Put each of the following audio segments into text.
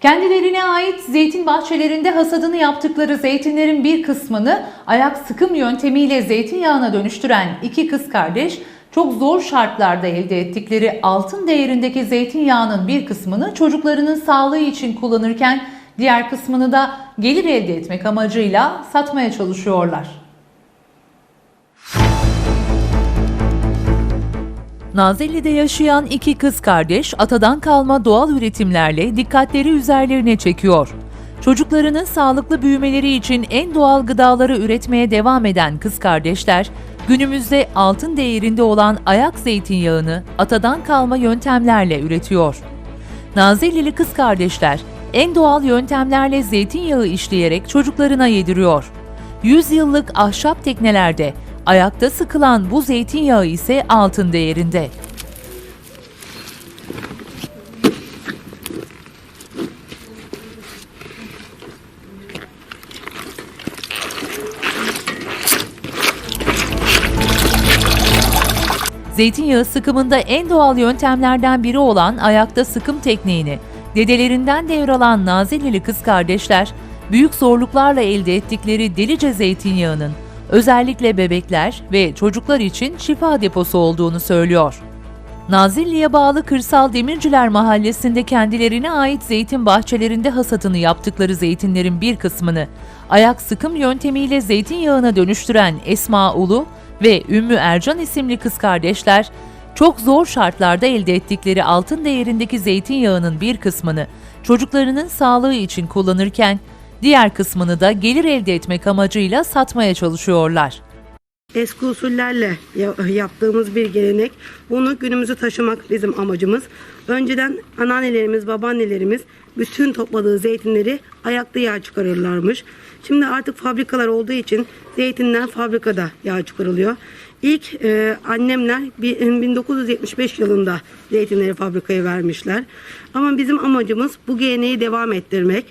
Kendilerine ait zeytin bahçelerinde hasadını yaptıkları zeytinlerin bir kısmını ayak sıkım yöntemiyle zeytinyağına dönüştüren iki kız kardeş çok zor şartlarda elde ettikleri altın değerindeki zeytinyağının bir kısmını çocuklarının sağlığı için kullanırken diğer kısmını da gelir elde etmek amacıyla satmaya çalışıyorlar. Nazilli'de yaşayan iki kız kardeş atadan kalma doğal üretimlerle dikkatleri üzerlerine çekiyor. Çocuklarının sağlıklı büyümeleri için en doğal gıdaları üretmeye devam eden kız kardeşler, günümüzde altın değerinde olan ayak zeytinyağını atadan kalma yöntemlerle üretiyor. Nazillili kız kardeşler en doğal yöntemlerle zeytinyağı işleyerek çocuklarına yediriyor. 100 yıllık ahşap teknelerde ayakta sıkılan bu zeytinyağı ise altın değerinde. Zeytinyağı sıkımında en doğal yöntemlerden biri olan ayakta sıkım tekniğini dedelerinden devralan Nazillili kız kardeşler, büyük zorluklarla elde ettikleri delice zeytinyağının özellikle bebekler ve çocuklar için şifa deposu olduğunu söylüyor. Nazilli'ye bağlı Kırsal Demirciler Mahallesi'nde kendilerine ait zeytin bahçelerinde hasatını yaptıkları zeytinlerin bir kısmını ayak sıkım yöntemiyle zeytinyağına dönüştüren Esma Ulu ve Ümmü Ercan isimli kız kardeşler, çok zor şartlarda elde ettikleri altın değerindeki zeytinyağının bir kısmını çocuklarının sağlığı için kullanırken, diğer kısmını da gelir elde etmek amacıyla satmaya çalışıyorlar. Eski usullerle ya- yaptığımız bir gelenek. Bunu günümüze taşımak bizim amacımız. Önceden anneannelerimiz, babaannelerimiz bütün topladığı zeytinleri ayakta yağ çıkarırlarmış. Şimdi artık fabrikalar olduğu için zeytinler fabrikada yağ çıkarılıyor. İlk e, annemler bir- 1975 yılında zeytinleri fabrikaya vermişler. Ama bizim amacımız bu geleneği devam ettirmek.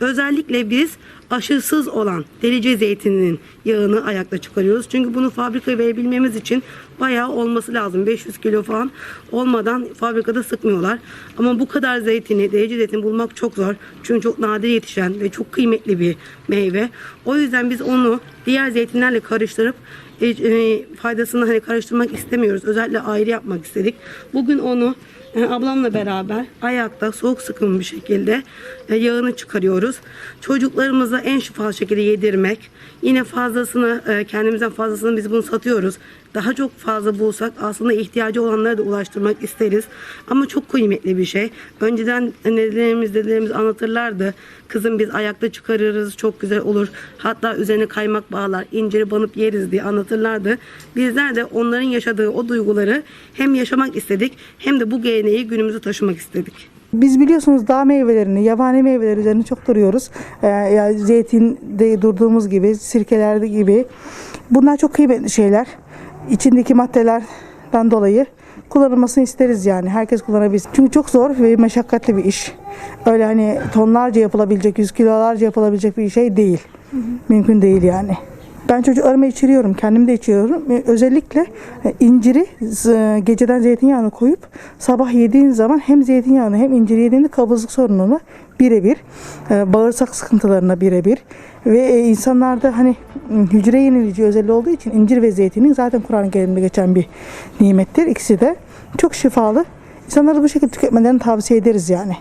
Özellikle biz aşısız olan delice zeytininin yağını ayakta çıkarıyoruz. Çünkü bunu fabrikaya verebilmemiz için bayağı olması lazım. 500 kilo falan olmadan fabrikada sıkmıyorlar. Ama bu kadar zeytini, delice zeytini bulmak çok zor. Çünkü çok nadir yetişen ve çok kıymetli bir meyve. O yüzden biz onu diğer zeytinlerle karıştırıp e, e, faydasını hani karıştırmak istemiyoruz. Özellikle ayrı yapmak istedik. Bugün onu e, ablamla beraber ayakta soğuk sıkım bir şekilde e, yağını çıkarıyoruz. Çocuklarımıza en şifalı şekilde yedirmek. Yine fazlasını e, kendimizden fazlasını biz bunu satıyoruz. Daha çok fazla bulsak aslında ihtiyacı olanlara da ulaştırmak isteriz. Ama çok kıymetli bir şey. Önceden nelerimiz dedelerimiz anlatırlardı. Kızım biz ayakta çıkarırız çok güzel olur. Hatta üzerine kaymak bağlar, inciri banıp yeriz diye anlatırlardı. Bizler de onların yaşadığı o duyguları hem yaşamak istedik hem de bu geleneği günümüze taşımak istedik. Biz biliyorsunuz dağ meyvelerini, yabani meyveler üzerine çok duruyoruz. Ee, ya zeytinde durduğumuz gibi, sirkelerde gibi. Bunlar çok kıymetli şeyler. İçindeki maddelerden dolayı kullanılmasını isteriz yani. Herkes kullanabilsin. Çünkü çok zor ve meşakkatli bir iş. Öyle hani tonlarca yapılabilecek, yüz kilolarca yapılabilecek bir şey değil. Mümkün değil yani. Ben çocuklarıma içiriyorum, kendim de içiyorum. Ee, Özellikle e, inciri geceden zeytinyağını koyup sabah yediğin zaman hem zeytinyağını hem inciri yediğinde kabızlık sorununa birebir, e, bağırsak sıkıntılarına birebir ve e, insanlarda hani hücre yenileyici özelliği olduğu için incir ve zeytinin zaten Kur'an-ı Kerim'de geçen bir nimettir. İkisi de çok şifalı. İnsanlara bu şekilde tüketmelerini tavsiye ederiz yani.